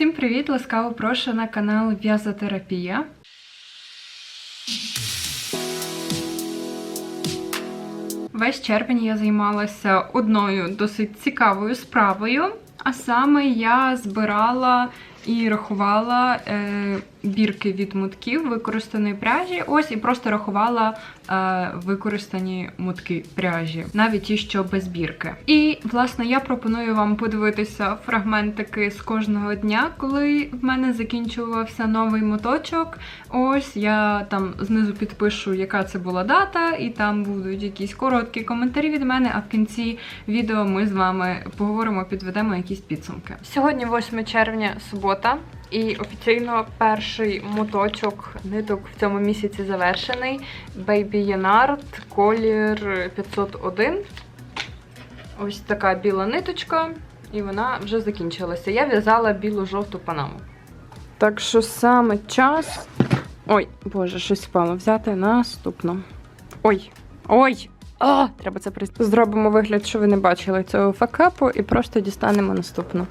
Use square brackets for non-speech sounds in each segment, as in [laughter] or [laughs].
Всім привіт! Ласкаво прошу на канал В'язотерапія. Весь червень я займалася одною досить цікавою справою. А саме я збирала і рахувала е, бірки від мотків використаної пряжі. Ось і просто рахувала е, використані мотки пряжі, навіть ті, що без бірки. І власне я пропоную вам подивитися фрагментики з кожного дня, коли в мене закінчувався новий моточок. Ось я там знизу підпишу, яка це була дата, і там будуть якісь короткі коментарі від мене. А в кінці відео ми з вами поговоримо, підведемо якісь підсумки. Сьогодні 8 червня, субота. І офіційно перший моточок ниток в цьому місяці завершений. Baby Yanard, колір 501. Ось така біла ниточка, і вона вже закінчилася. Я в'язала білу-жовту панаму. Так що саме час. Ой, боже, щось впало. Взяти наступну. Ой! Ой! А, треба це пристати. Зробимо вигляд, що ви не бачили цього факапу, і просто дістанемо наступну.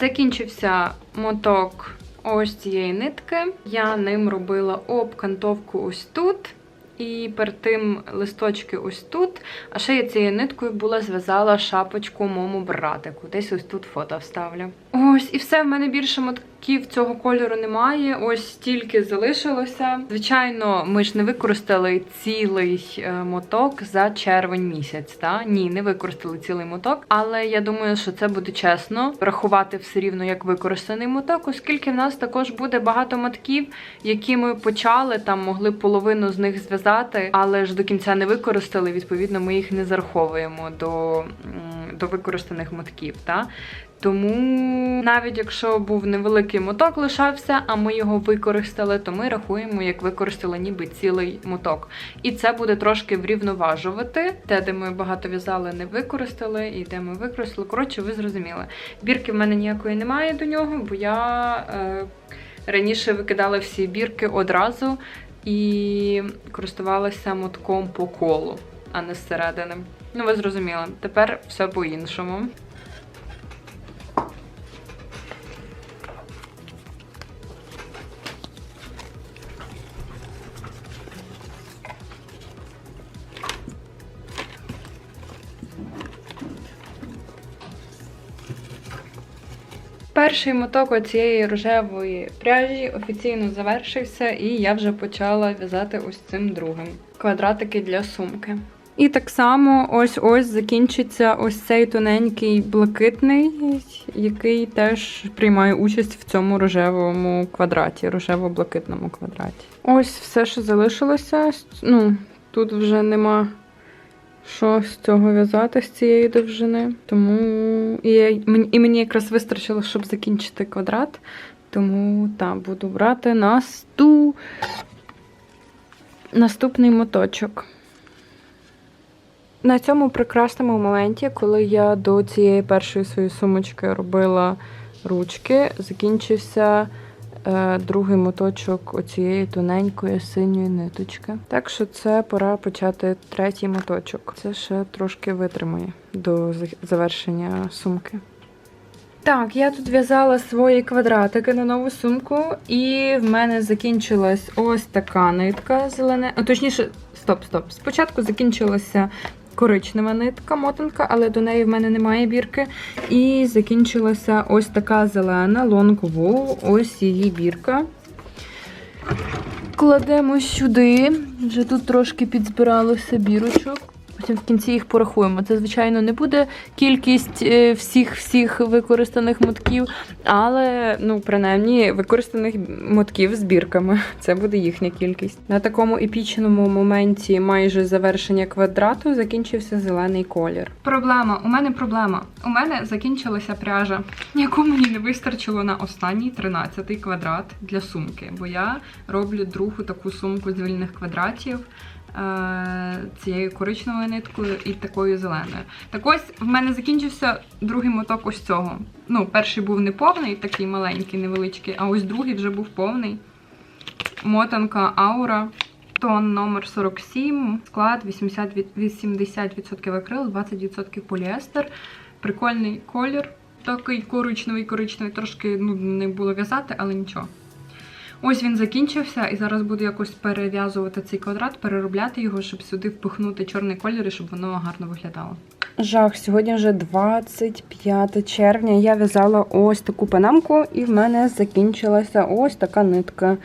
Закінчився моток ось цієї нитки. Я ним робила обкантовку ось тут. І перед тим листочки ось тут. А ще я цією ниткою була зв'язала шапочку моєму братику. Десь ось тут фото вставлю. Ось, і все, в мене більше мотків цього кольору немає. Ось стільки залишилося. Звичайно, ми ж не використали цілий е, моток за червень місяць. Та? Ні, не використали цілий моток. Але я думаю, що це буде чесно рахувати все рівно як використаний моток, оскільки в нас також буде багато мотків, які ми почали, там могли половину з них зв'язати, але ж до кінця не використали. Відповідно, ми їх не зараховуємо до, до використаних мотків. Та? Тому навіть якщо був невеликий моток лишався, а ми його використали, то ми рахуємо, як використали ніби цілий моток. І це буде трошки врівноважувати. Те, де ми багато в'язали, не використали, і де ми використали. Коротше, ви зрозуміли. Бірки в мене ніякої немає до нього, бо я е, раніше викидала всі бірки одразу і користувалася мотком по колу, а не зсередини. Ну, ви зрозуміли. Тепер все по-іншому. Перший моток цієї рожевої пряжі офіційно завершився, і я вже почала в'язати ось цим другим квадратики для сумки. І так само ось-ось закінчиться ось цей тоненький блакитний, який теж приймає участь в цьому рожевому квадраті, рожево-блакитному квадраті. Ось все, що залишилося. Ну, тут вже нема що з цього в'язати з цієї довжини. Тому і, я- і мені якраз вистачило, щоб закінчити квадрат. Тому так, буду брати насту... наступний моточок. На цьому прекрасному моменті, коли я до цієї першої своєї сумочки робила ручки, закінчився другий моточок оцієї тоненької синьої ниточки. Так що це пора почати третій моточок. Це ще трошки витримає до завершення сумки. Так, я тут в'язала свої квадратики на нову сумку, і в мене закінчилась ось така нитка зелена. Точніше, стоп, стоп. Спочатку закінчилася коричнева нитка, мотанка, але до неї в мене немає бірки. І закінчилася ось така зелена long wool, ось її бірка. Кладемо сюди. Вже тут трошки підзбиралося бірочок. Потім в кінці їх порахуємо. Це, звичайно, не буде кількість е, всіх всіх використаних мотків, але ну, принаймні використаних мотків з бірками. [laughs] Це буде їхня кількість. На такому епічному моменті майже завершення квадрату закінчився зелений колір. Проблема, у мене проблема. У мене закінчилася пряжа, яку мені не вистачило на останній 13-й квадрат для сумки, бо я роблю другу таку сумку з вільних квадратів е, цією коричневою ниткою і такою зеленою. Так ось в мене закінчився другий моток ось цього. Ну, перший був не повний, такий маленький, невеличкий, а ось другий вже був повний. Мотанка Аура. Тон номер 47, склад 80%, 80% акрил, 20% поліестер. Прикольний колір. Такий коричневий, коричневий, трошки нудно було в'язати, але нічого. Ось він закінчився, і зараз буду якось перев'язувати цей квадрат, переробляти його, щоб сюди впихнути чорний колір, і щоб воно гарно виглядало. Жах, сьогодні вже 25 червня. Я в'язала ось таку панамку, і в мене закінчилася ось така нитка.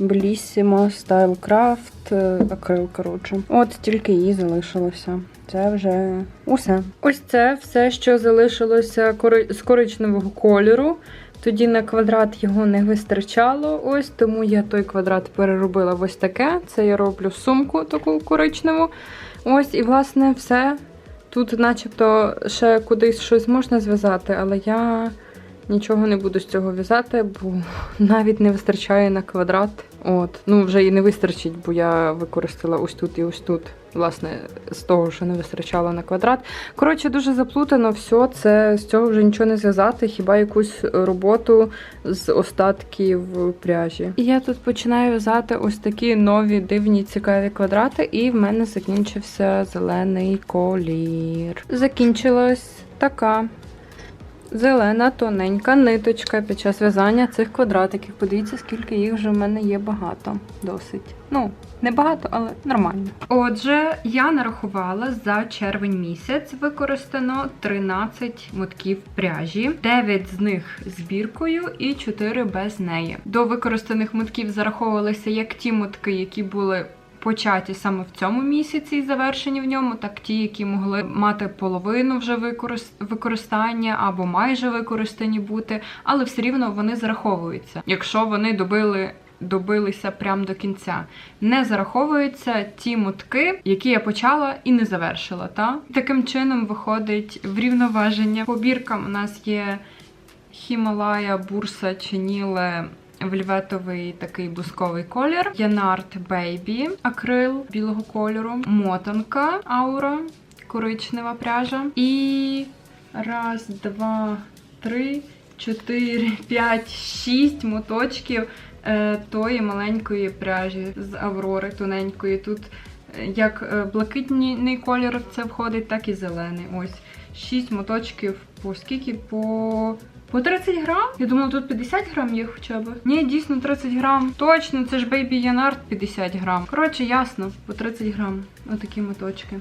Style Craft е, акрил, коротше. От тільки її залишилося. Це вже усе. Ось це все, що залишилося з коричневого кольору. Тоді на квадрат його не вистачало, ось тому я той квадрат переробила ось таке. Це я роблю сумку таку коричневу. Ось, і власне все. Тут, начебто, ще кудись щось можна зв'язати, але я нічого не буду з цього в'язати, бо [laughs] навіть не вистачає на квадрат. От, ну вже і не вистачить, бо я використала ось тут і ось тут. Власне, з того, що не вистачало на квадрат. Коротше, дуже заплутано все. Це з цього вже нічого не зв'язати, хіба якусь роботу з остатків пряжі. І я тут починаю в'язати ось такі нові дивні цікаві квадрати, і в мене закінчився зелений колір. Закінчилась така зелена тоненька ниточка під час в'язання цих квадратиків. Подивіться, скільки їх вже в мене є багато. Досить. Ну, не багато, але нормально. Отже, я нарахувала за червень місяць використано 13 мотків пряжі, 9 з них збіркою і 4 без неї. До використаних мотків зараховувалися як ті мотки, які були початі саме в цьому місяці і завершені в ньому, так ті, які могли мати половину вже використ- використання або майже використані бути, але все рівно вони зараховуються, якщо вони добили. Добилися прямо до кінця. Не зараховуються ті мотки, які я почала і не завершила. Та? Таким чином виходить врівноваження. По біркам у нас є Хімалая, Бурса, Чиніле, вельветовий такий бусковий колір, Янарт Бейбі, акрил білого кольору, мотанка аура, коричнева пряжа. І раз, два, три, чотири, п'ять, шість моточків е, тої маленької пряжі з Аврори тоненької. Тут е, як е, блакитний колір це входить, так і зелений. Ось шість моточків по скільки? По по 30 грам? Я думала, тут 50 грам є хоча б. Ні, дійсно 30 грам. Точно, це ж Baby Янард 50 грам. Коротше, ясно, по 30 грам. Отакі моточки.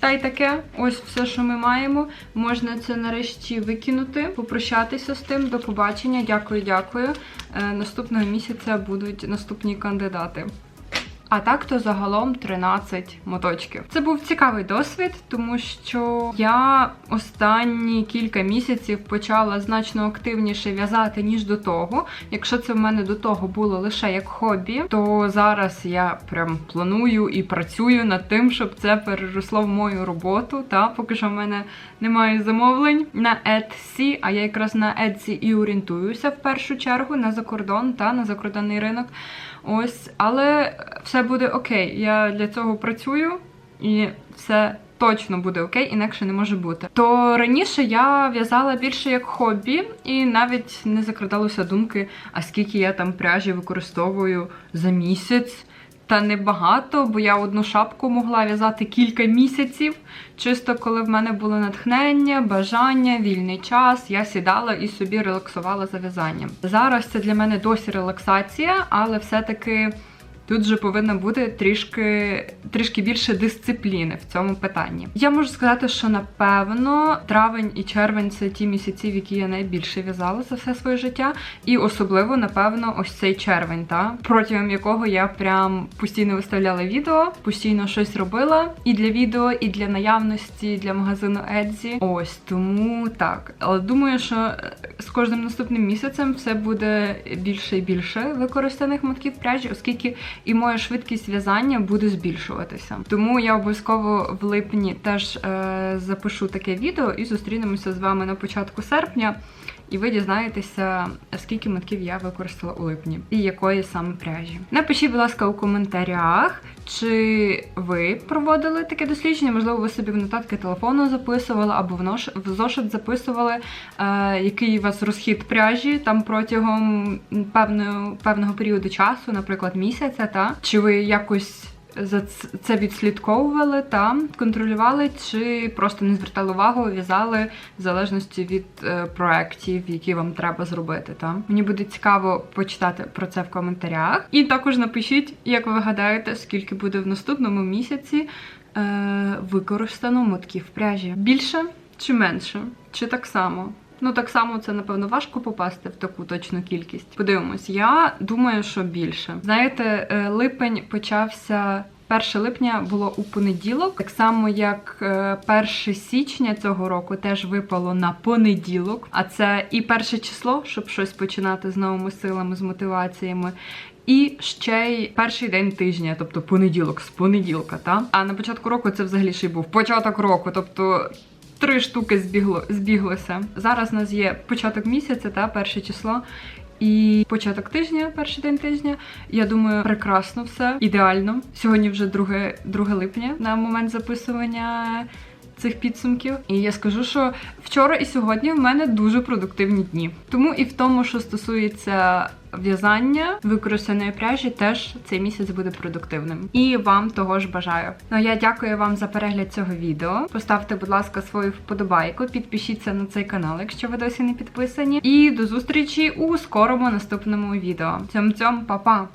Та й таке, ось все, що ми маємо. Можна це нарешті викинути, попрощатися з тим. До побачення. Дякую, дякую. Е, наступного місяця будуть наступні кандидати. А так то загалом 13 моточків. Це був цікавий досвід, тому що я останні кілька місяців почала значно активніше в'язати, ніж до того. Якщо це в мене до того було лише як хобі, то зараз я прям планую і працюю над тим, щоб це переросло в мою роботу. Та поки що в мене немає замовлень на Etsy, а я якраз на Etsy і орієнтуюся в першу чергу на закордон та на закордонний ринок. Ось, але все буде окей. Я для цього працюю і все. Точно буде окей, інакше не може бути. То раніше я в'язала більше як хобі, і навіть не закрадалося думки, а скільки я там пряжі використовую за місяць. Та небагато, бо я одну шапку могла в'язати кілька місяців. Чисто коли в мене було натхнення, бажання, вільний час, я сідала і собі релаксувала за в'язанням. Зараз це для мене досі релаксація, але все-таки тут же повинна бути трішки, трішки більше дисципліни в цьому питанні. Я можу сказати, що напевно травень і червень це ті місяці, в які я найбільше в'язала за все своє життя. І особливо, напевно, ось цей червень, та протягом якого я прям постійно виставляла відео, постійно щось робила і для відео, і для наявності, для магазину Etsy. Ось тому так. Але думаю, що е, з кожним наступним місяцем все буде більше і більше використаних мотків пряжі, оскільки і моя швидкість в'язання буде збільшуватися. Тому я обов'язково в липні теж е, запишу таке відео і зустрінемося з вами на початку серпня. І ви дізнаєтеся, скільки мотків я використала у липні і якої саме пряжі. Напишіть, будь ласка, у коментарях, чи ви проводили таке дослідження, можливо, ви собі в нотатки телефону записували або в, зошит записували, е, який у вас розхід пряжі там протягом певного, певного періоду часу, наприклад, місяця, та чи ви якось це відслідковували та контролювали, чи просто не звертали увагу, в'язали в залежності від е, проєктів, які вам треба зробити. Та мені буде цікаво почитати про це в коментарях. І також напишіть, як ви гадаєте, скільки буде в наступному місяці е, використано мотків пряжі. Більше чи менше? Чи так само? Ну, так само це, напевно, важко попасти в таку точну кількість. Подивимось, я думаю, що більше. Знаєте, е, липень почався. 1 липня було у понеділок, так само як е, 1 січня цього року теж випало на понеділок, а це і перше число, щоб щось починати з новими силами, з мотиваціями. І ще й перший день тижня, тобто понеділок, з понеділка, та а на початку року це взагалі ще й був початок року, тобто три штуки збігло збіглося. Зараз у нас є початок місяця, та перше число. І початок тижня, перший день тижня. Я думаю, прекрасно все, ідеально. Сьогодні вже 2, 2 липня на момент записування цих підсумків. І я скажу, що вчора і сьогодні в мене дуже продуктивні дні. Тому і в тому, що стосується в'язання використаної пряжі, теж цей місяць буде продуктивним. І вам того ж бажаю. Ну я дякую вам за перегляд цього відео. Поставте, будь ласка, свою вподобайку, підпишіться на цей канал, якщо ви досі не підписані. І до зустрічі у скорому наступному відео. Цьом-цьом, па-па!